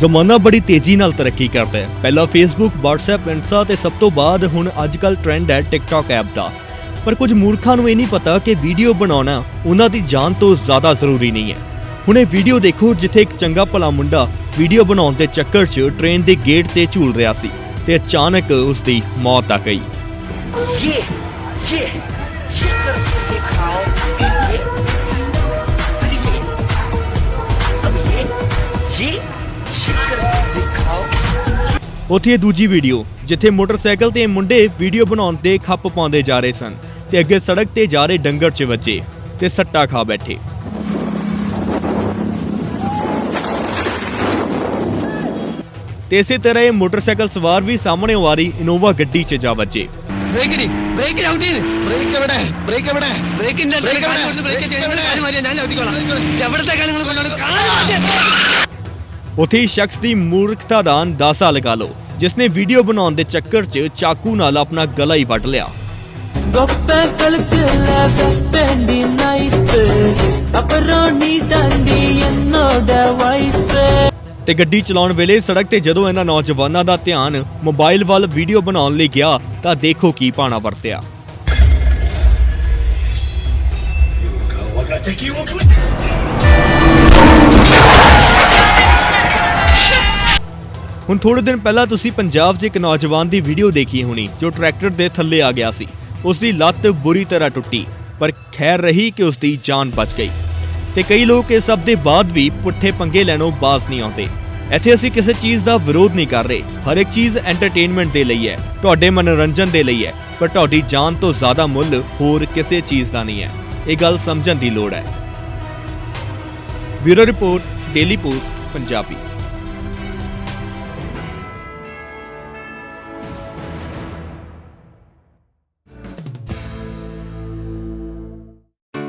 ਜ਼ਮਾਨਾ ਬੜੀ ਤੇਜ਼ੀ ਨਾਲ ਤਰੱਕੀ ਕਰਦਾ ਹੈ। ਪਹਿਲਾਂ ਫੇਸਬੁੱਕ ਵਟਸਐਪ ਇੰਸਟਾ ਤੇ ਸਭ ਤੋਂ ਬਾਅਦ ਹੁਣ ਅੱਜਕੱਲ ਟ੍ਰੈਂਡ ਹੈ TikTok ਐਪ ਦਾ। ਪਰ ਕੁਝ ਮੂਰਖਾਂ ਨੂੰ ਇਹ ਨਹੀਂ ਪਤਾ ਕਿ ਵੀਡੀਓ ਬਣਾਉਣਾ ਉਹਨਾਂ ਦੀ ਜਾਨ ਤੋਂ ਜ਼ਿਆਦਾ ਜ਼ਰੂਰੀ ਨਹੀਂ ਹੈ। ਹੁਣ ਇਹ ਵੀਡੀਓ ਦੇਖੋ ਜਿੱਥੇ ਇੱਕ ਚੰਗਾ ਭਲਾ ਮੁੰਡਾ ਵੀਡੀਓ ਬਣਾਉਣ ਦੇ ਚੱਕਰ 'ਚ ਟ੍ਰੇਨ ਦੇ ਗੇਟ ਤੇ ਝੂਲ ਰਿਹਾ ਸੀ ਤੇ ਅਚਾਨਕ ਉਸ ਦੀ ਮੌਤ ਆ ਗਈ। ਉੱਥੇ ਇਹ ਦੂਜੀ ਵੀਡੀਓ ਜਿੱਥੇ ਮੋਟਰਸਾਈਕਲ ਤੇ ਇਹ ਮੁੰਡੇ ਵੀਡੀਓ ਬਣਾਉਣ ਦੇ ਖੱਪ ਪਾਉਂਦੇ ਜਾ ਰਹੇ ਸਨ ਤੇ ਅੱਗੇ ਸੜਕ ਤੇ ਜਾ ਰਹੇ ਡੰਗਰ 'ਚ ਵੱਜੇ ਤੇ ਸੱਟਾ ਖਾ ਬੈਠੇ ਤੇ ਇਸੇ ਤਰ੍ਹਾਂ ਇਹ ਮੋਟਰਸਾਈਕਲ ਸਵਾਰ ਵੀ ਸਾਹਮਣੇ ਆ ਰਹੀ ਇਨੋਵਾ ਗੱਡੀ 'ਚ ਜਾ ਵੱਜੇ ബ്രേക്കിന് ബ്രേക്ക് ഔട്ട് ബ്രേക്ക് എവിടെ ബ്രേക്ക് എവിടെ ബ്രേക്കിന്റെ ബ്രേക്ക് എവിടെ? കാല് കൊണ്ട് ബ്രേക്ക് ബ്രേക്ക് എവിടെ? കാല് മാറ്റിയാ ഞാൻ ചവിട്ടിക്കോളാം. എവിടത്തെ കാര്യങ്ങൾ കൊണ്ടാണ് കാല് മാറ്റിയാ- ਉਥੇ ਸ਼ਖਸ ਦੀ ਮੂਰਖਤਾ ਦਾ ਅੰਦਾਜ਼ਾ ਲਗਾ ਲਓ ਜਿਸ ਨੇ ਵੀਡੀਓ ਬਣਾਉਣ ਦੇ ਚੱਕਰ 'ਚ ਚਾਕੂ ਨਾਲ ਆਪਣਾ ਗਲਾ ਹੀ ਵੱਢ ਲਿਆ। ਤੇ ਗੱਡੀ ਚਲਾਉਣ ਵੇਲੇ ਸੜਕ ਤੇ ਜਦੋਂ ਇਹਨਾਂ ਨੌਜਵਾਨਾਂ ਦਾ ਧਿਆਨ ਮੋਬਾਈਲ ਵੱਲ ਵੀਡੀਓ ਬਣਾਉਣ ਲਈ ਗਿਆ ਤਾਂ ਦੇਖੋ ਕੀ ਪਾਣਾ ਵਰਤਿਆ। ਹੁਣ ਥੋੜੇ ਦਿਨ ਪਹਿਲਾਂ ਤੁਸੀਂ ਪੰਜਾਬ 'ਚ ਇੱਕ ਨੌਜਵਾਨ ਦੀ ਵੀਡੀਓ ਦੇਖੀ ਹੋਣੀ, ਜੋ ਟਰੈਕਟਰ ਦੇ ਥੱਲੇ ਆ ਗਿਆ ਸੀ। ਉਸ ਦੀ ਲੱਤ ਬੁਰੀ ਤਰ੍ਹਾਂ ਟੁੱਟੀ, ਪਰ ਖੈਰ ਰਹੀ ਕਿ ਉਸ ਦੀ ਜਾਨ ਬਚ ਗਈ। ਤੇ ਕਈ ਲੋਕ ਇਸ ਸਭ ਦੇ ਬਾਅਦ ਵੀ ਪੁੱਠੇ ਪੰਗੇ ਲੈਣੋਂ ਬਾਜ਼ ਨਹੀਂ ਆਉਂਦੇ। ਇੱਥੇ ਅਸੀਂ ਕਿਸੇ ਚੀਜ਼ ਦਾ ਵਿਰੋਧ ਨਹੀਂ ਕਰ ਰਹੇ। ਹਰ ਇੱਕ ਚੀਜ਼ ਐਂਟਰਟੇਨਮੈਂਟ ਦੇ ਲਈ ਹੈ, ਤੁਹਾਡੇ ਮਨੋਰੰਜਨ ਦੇ ਲਈ ਹੈ, ਪਰ ਤੁਹਾਡੀ ਜਾਨ ਤੋਂ ਜ਼ਿਆਦਾ ਮੁੱਲ ਹੋਰ ਕਿਸੇ ਚੀਜ਼ ਦਾ ਨਹੀਂ ਹੈ। ਇਹ ਗੱਲ ਸਮਝਣ ਦੀ ਲੋੜ ਹੈ। Bureau report, Daily Post, Punjabi.